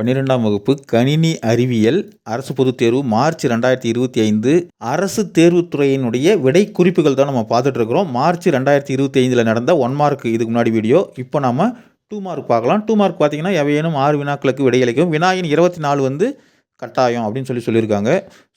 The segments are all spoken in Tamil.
பன்னிரெண்டாம் வகுப்பு கணினி அறிவியல் அரசு பொதுத் தேர்வு மார்ச் ரெண்டாயிரத்தி இருபத்தி ஐந்து அரசு தேர்வுத்துறையினுடைய விடை குறிப்புகள் தான் நம்ம பார்த்துட்டு இருக்கிறோம். மார்ச் ரெண்டாயிரத்தி இருபத்தி ஐந்தில் நடந்த ஒன் மார்க் இதுக்கு முன்னாடி வீடியோ இப்போ நம்ம டூ மார்க் பார்க்கலாம். டூ மார்க் பார்த்தீங்கன்னா எவையேனும் ஆறு வினாக்களுக்கு விடையளிக்கும் வினாயின் இருபத்தி நாலு வந்து கட்டாயம் அப்படின்னு சொல்லி சொல்லியிருக்காங்க.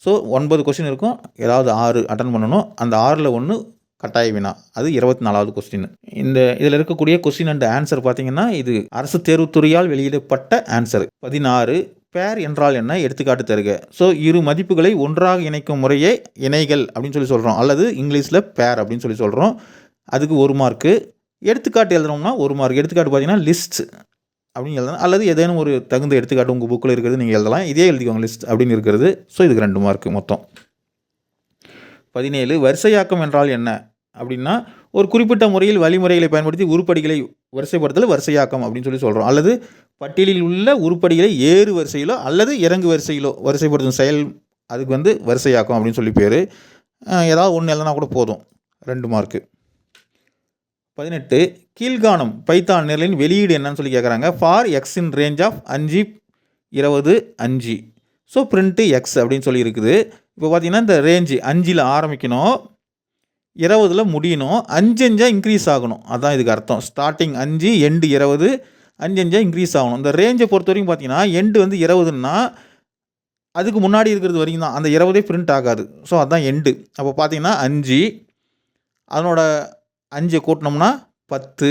ஸோ ஒன்பது கொஸ்டின் இருக்கும். ஏதாவது ஆறு அட்டன் பண்ணணும். அந்த ஆறில் ஒன்று கட்டாய வினா. அது இருபத்தி நாலாவது கொஸ்டின் இந்த இதில் இருக்கக்கூடிய கொஸ்டின் அண்ட் ஆன்சர் பார்த்தீங்கன்னா இது அரசு தேர்வுத்துறையால் வெளியிடப்பட்ட ஆன்சர் பதினாறு பேர் என்றால் என்ன? எடுத்துக்காட்டு தருக. ஸோ இரு மதிப்புகளை ஒன்றாக இணைக்கும் முறையே இணைகள் அப்படின்னு சொல்லி சொல்கிறோம் அல்லது இங்கிலீஷில் பேர் அப்படின்னு சொல்லி சொல்கிறோம் அதுக்கு ஒரு மார்க்கு எடுத்துக்காட்டு எழுதுனோம்னா ஒரு மார்க் எடுத்துக்காட்டு பார்த்தீங்கன்னா லிஸ்ட் அப்படின்னு எழுதலாம். அல்லது ஏதேனும் ஒரு தகுந்த எடுத்துக்காட்டு உங்கள் புக்கில் இருக்கிறது நீங்கள் எழுதலாம். இதே எழுதிக்கோங்க லிஸ்ட் அப்படின்னு இருக்கிறது. ஸோ இதுக்கு ரெண்டு மார்க்கு மொத்தம். பதினேழு வரிசையாக்கம் என்றால் என்ன? அப்படின்னா ஒரு குறிப்பிட்ட முறையில் வழிமுறைகளை பயன்படுத்தி உருப்படிகளை வரிசைப்படுத்தல் வரிசையாக்கம் அப்படின்னு சொல்லி சொல்கிறோம் அல்லது பட்டியலில் உள்ள உருப்படிகளை ஏறு வரிசையிலோ அல்லது இறங்கு வரிசையிலோ வரிசைப்படுத்தும் செயல் அதுக்கு வந்து வரிசையாக்கம் அப்படின்னு சொல்லி பேர். ஏதாவது ஒன்று இல்லைன்னா கூட போதும். ரெண்டு மார்க்கு. பதினெட்டு கீழ்காணும் பைத்தான் நிரலின் வெளியீடு என்னன்னு சொல்லி கேட்குறாங்க for x in range of அஞ்சு இருபது அஞ்சு. ஸோ பிரிண்ட்டு எக்ஸ் அப்படின்னு சொல்லி இருக்குது. இப்போ பார்த்தீங்கன்னா இந்த ரேஞ்சு அஞ்சில் ஆரம்பிக்கணும். இருபதில் முடியணும். அஞ்சு அஞ்சா இன்க்ரீஸ் ஆகணும். அதான் இதுக்கு அர்த்தம். ஸ்டார்டிங் அஞ்சு எண்டு இருபது. அஞ்சு அஞ்சா இன்க்ரீஸ் ஆகணும். இந்த ரேஞ்சை பொறுத்த வரைக்கும் பார்த்தீங்கன்னா எண்டு வந்து இருபதுன்னா அதுக்கு முன்னாடி இருக்கிறது வரைக்கும் தான். அந்த இருபதே பிரிண்ட் ஆகாது. ஸோ அதுதான் எண்டு அப்போ பார்த்தீங்கன்னா அஞ்சு. அதனோட அஞ்சு கூட்டினோம்னா பத்து.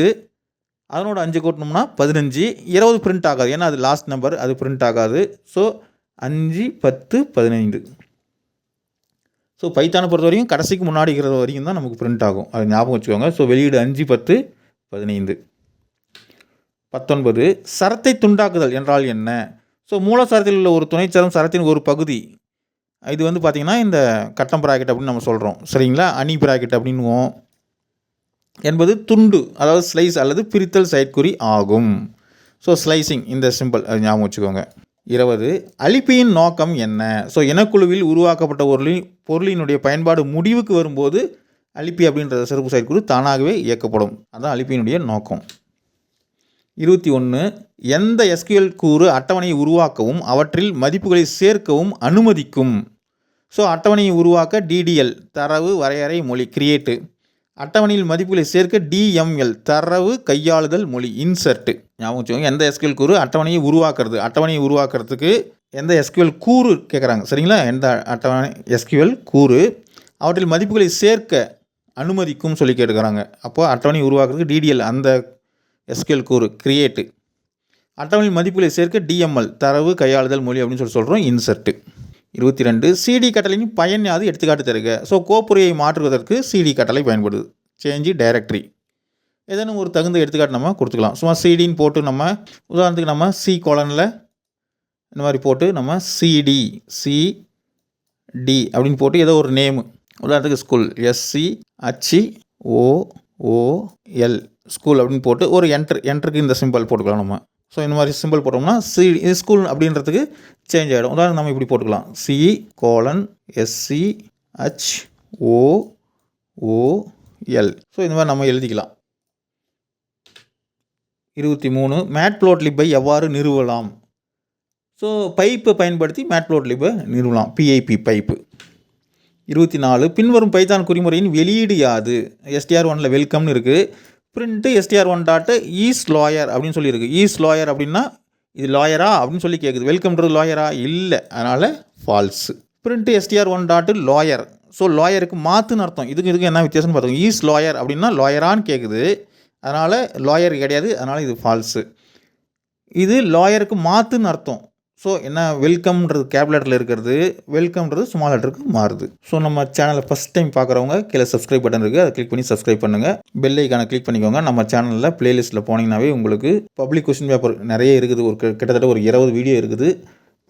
அதனோட அஞ்சு கூட்டினோம்னா பதினஞ்சு. இருபது பிரிண்ட் ஆகாது. ஏன்னா அது லாஸ்ட் நம்பர் அது பிரிண்ட் ஆகாது. ஸோ அஞ்சு பத்து பதினைந்து. ஸோ பைத்தானை பொறுத்த வரைக்கும் கடைசிக்கு முன்னாடி இருக்கிற வரைக்கும் தான் நமக்கு பிரிண்ட் ஆகும். அது ஞாபகம் வச்சுக்கோங்க. ஸோ வெளியீடு அஞ்சு பத்து பதினைந்து. பத்தொன்பது சரத்தை துண்டாக்குதல் என்றால் என்ன? ஸோ மூலசரத்தில் உள்ள ஒரு துணைச்சரம் சரத்தின் ஒரு பகுதி. இது வந்து பார்த்திங்கன்னா இந்த கட்டம் பிராக்கெட் அப்படின்னு நம்ம சொல்கிறோம் சரிங்களா? அணி பிராக்கெட் அப்படின்னுவோம். என்பது துண்டு அதாவது ஸ்லைஸ் அல்லது பிரித்தல் செயற்குறி ஆகும். ஸோ ஸ்லைசிங் இந்த சிம்பிள் அது ஞாபகம் வச்சுக்கோங்க. இருபது அழிப்பியின் நோக்கம் என்ன? ஸோ இனக்குழுவில் உருவாக்கப்பட்ட பொருளின் பொருளினுடைய பயன்பாடு முடிவுக்கு வரும்போது அழிப்பி அப்படின்ற சிறப்பு செயற்குழு தானாகவே இயக்கப்படும். அதுதான் அழிப்பியினுடைய நோக்கம். இருபத்தி ஒன்று எந்த எஸ்கியூஎல் கூறு அட்டவணையை உருவாக்கவும் அவற்றில் மதிப்புகளை சேர்க்கவும் அனுமதிக்கும்? ஸோ அட்டவணையை உருவாக்க டிடிஎல் தரவு வரையறை மொழி கிரியேட்டு அட்டவணையில் மதிப்புகளை சேர்க்க டிஎம்எல் தரவு கையாளுதல் மொழி இன்சர்ட்டு ஞாபகம் வச்சுக்கோங்க. எந்த எஸ்கியூஎல் கூறு அட்டவணையை உருவாக்குறது? அட்டவணையை உருவாக்குறதுக்கு எந்த எஸ்கியூஎல் கூறு கேட்குறாங்க சரிங்களா? எந்த அட்டவணை எஸ்கியூஎல் கூறு? அவற்றில் மதிப்புகளை சேர்க்க அனுமதிக்கும் சொல்லி கேட்டுக்கிறாங்க. அப்போது அட்டவணை உருவாக்குறதுக்கு டிடிஎல் அந்த எஸ்கியூஎல் கூறு கிரியேட்டு அட்டவணையில் மதிப்புகளை சேர்க்க டிஎம்எல் தரவு கையாளுதல் மொழி அப்படின்னு சொல்லி சொல்கிறோம் இன்சர்ட்டு இருபத்தி ரெண்டு சிடி கட்டளையின் பயன் யாது எடுத்துக்காட்டு தருக. ஸோ கோப்புரையை மாற்றுவதற்கு சிடி கட்டளை பயன்படுது. சேஞ்சு டைரக்டரி ஏதேனும் ஒரு தகுந்த எடுத்துக்காட்டு நம்ம கொடுத்துக்கலாம். சும்மா சிடின்னு போட்டு நம்ம உதாரணத்துக்கு நம்ம சி கோலனில் இந்த மாதிரி போட்டு நம்ம சிடி சி டி அப்படின்னு போட்டு ஏதோ ஒரு நேமு உதாரணத்துக்கு school S C H O O L school அப்படின்னு போட்டு ஒரு என்ட்ரு என்ட்ருக்கு இந்த சிம்பிள் போட்டுக்கலாம் நம்ம. ஸோ இந்த மாதிரி சிம்பிள் போட்டோம்னா சி ஸ்கூல் அப்படின்றதுக்கு சேஞ்ச் ஆகிடும் உதாரணம் நம்ம இப்படி போட்டுக்கலாம். C colon S C H O O L so இந்த மாதிரி நம்ம எழுதிக்கலாம். இருபத்தி மூணு மேட் ப்ளோட் லிப்பை எவ்வாறு நிறுவலாம்? ஸோ பைப்பை பயன்படுத்தி மேட் ப்ளோட் லிப்பை நிறுவலாம். பிஐபி பைப்பு இருபத்தி நாலு பின்வரும் பைத்தான் குறிமுறையின் வெளியீடு யாது? எஸ்டிஆர் ஒனில் வெல்கம்னு இருக்குது print STR one dot is lower அப்படின்னு சொல்லியிருக்கு. ஈஸ் லாயர் அப்படின்னா இது லாயரா அப்படின்னு சொல்லி கேட்குது வெல்கம்ன்றது லாயரா இல்லை. அதனால் false print STR one dot lawyer so லாயருக்கு மாற்றுன்னு அர்த்தம். இதுக்கு இதுக்கு என்ன வித்தியாசம்னு பார்த்தோம் ஈஸ் லாயர் அப்படின்னா லாயரான்னு கேட்குது அதனால் லாயர் கிடையாது. அதனால் இது ஃபால்ஸு இது லாயருக்கு மாற்றுன்னு அர்த்தம். ஸோ என்ன வெல்கம்ன்றது கேப் லெட்டரில் இருக்கிறது வெல்கம்ன்றது ஸ்மால் லெட்டருக்கு மாறுது. ஸோ நம்ம சேனலை ஃபஸ்ட் டைம் பார்க்குறவங்க கீழே சப்ஸ்கிரைப் பட்டன் இருக்குது அதை கிளிக் பண்ணி சப்ஸ்கிரைப் பண்ணுங்கள் பெல் ஐக்கானை கிளிக் பண்ணிக்கோங்க. நம்ம சேனலில் பிளேலிஸ்ட்டில் போனீங்கன்னாவே உங்களுக்கு பப்ளிக் கொஸ்டின் பேப்பர் நிறைய இருக்குது. ஒரு கிட்டத்தட்ட ஒரு இருபது வீடியோ இருக்குது.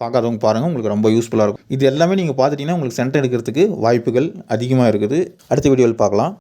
பார்க்காதவங்க பாருங்கள் உங்களுக்கு ரொம்ப யூஸ்ஃபுல்லாக இருக்கும். இது எல்லாமே நீங்கள் பார்த்துட்டிங்கன்னா உங்களுக்கு சென்டர் எடுக்கிறதுக்கு வாய்ப்புகள் அதிகமாக இருக்குது. அடுத்த வீடியோவில் பார்க்கலாம்.